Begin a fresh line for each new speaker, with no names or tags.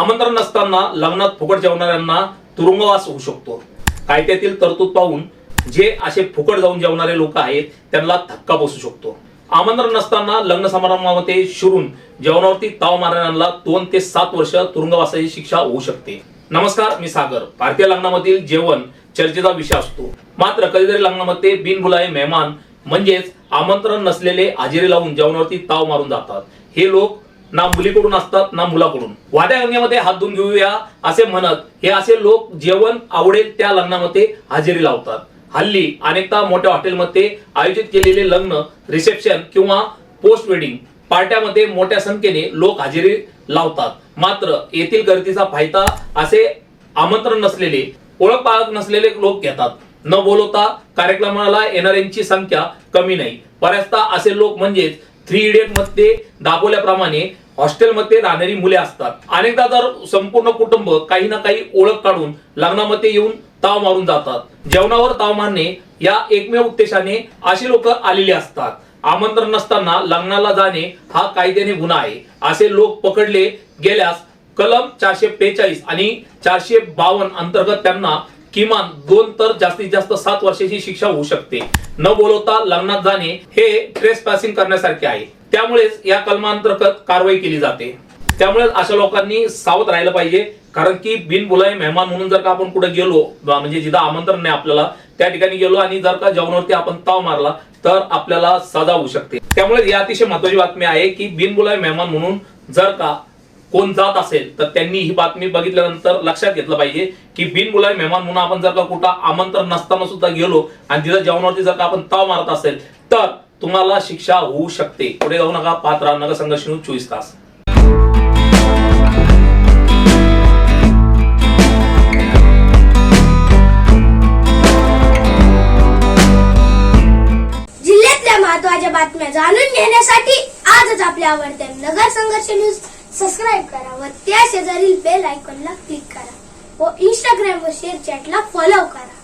आमंत्रण नसताना लग्नात फुकट जेवणाऱ्यांना तुरुंगवास होऊ शकतो. कायद्यातील तरतूद पाहून जे असे फुकट जाऊन जेवणारे लोक आहेत त्यांना धक्का बसू शकतो. आमंत्रण नसताना लग्न समारंभामध्ये शिरून जेवणावरती ताव मारणाऱ्यांना दोन ते सात वर्ष तुरुंगवासाची शिक्षा होऊ शकते. नमस्कार मी सागर. भारतीय लग्नामधील जेवण चर्चेचा विषय असतो. मात्र कधीतरी लग्नामध्ये बिनबुलाय मेहमान म्हणजेच आमंत्रण नसलेले हजेरी लावून जेवणावरती ताव मारून जातात. हे लोक ना मुलीकडून असतात ना मुलाकडून. वाद्या गंगेमध्ये हात धुवून घेऊया असे म्हणत हे असे लोक जेवण आवडेल त्या लग्नामध्ये हजेरी लावतात. हल्ली अनेकदा मोठ्या हॉटेलमध्ये आयोजित केलेले लग्न रिसेप्शन किंवा पोस्ट वेडिंग पार्ट्यामध्ये मोठ्या संख्येने लोक हजेरी लावतात. मात्र येथील गर्दीचा फायदा असे आमंत्रण नसलेले ओळख पाळख नसलेले लोक घेतात. न बोलवता कार्यक्रमाला येणाऱ्यांची संख्या कमी नाही. बऱ्याचदा असे लोक म्हणजेच थ्री इडियटमध्ये दाखवल्याप्रमाणे हॉस्टेलमध्ये राहणारी मुले असतात. अनेकदा तर संपूर्ण कुटुंब काही ना काही ओळख काढून लग्नामध्ये येऊन ताव मारून जातात. जेवणावर ताव मारणे या एकमेव उद्देशाने अशी लोक आलेली असतात. आमंत्रण नसताना लग्नाला जाणे हा कायद्याने गुन्हा आहे. असे लोक पकडले गेल्यास कलम चारशे बेचाळीस आणि चारशे बावन्न अंतर्गत त्यांना किमान दोन तर जास्तीत जास्त सात वर्षाची शिक्षा होऊ शकते. न बोलवता लग्नात जाणे हे ट्रेस पासिंग करण्यासारखे आहे. त्यामुळेच या कलमांतर्गत कारवाई केली जाते. त्यामुळे अशा लोकांनी सावध राहिलं पाहिजे. कारण की बिनबुलाय मेहमान म्हणून जर का आपण कुठे गेलो म्हणजे जिथं आमंत्रण नाही आपल्याला त्या ठिकाणी गेलो आणि जर का जेवणावरती आपण ताव मारला तर आपल्याला सजा होऊ शकते. त्यामुळे ही अतिशय महत्वाची बातमी आहे की बिनबुलाय मेहमान म्हणून जर का कोण जात असेल तर त्यांनी ही बातमी बघितल्यानंतर लक्षात घेतलं पाहिजे की बिनबुलाय मेहमान म्हणून आपण जर का कुठं आमंत्रण नसताना सुद्धा गेलो आणि तिथं जेवणावरती जर का आपण ताव मारत असेल तर तुम्हाला शिक्षा होऊ शकते. पुढे जाऊ नका पात्र राहा नका संघर्ष चोवीस तास.
जिल्ह्यातल्या महत्त्वाच्या बातम्या जाणून घेण्यासाठी आजच आपल्या आवडत्या नगर संघर्ष न्यूज सबस्क्राईब करा व त्या शेजारील बेल आयकॉनला क्लिक करा व इंस्टाग्राम व शेअर चॅटला फॉलो करा.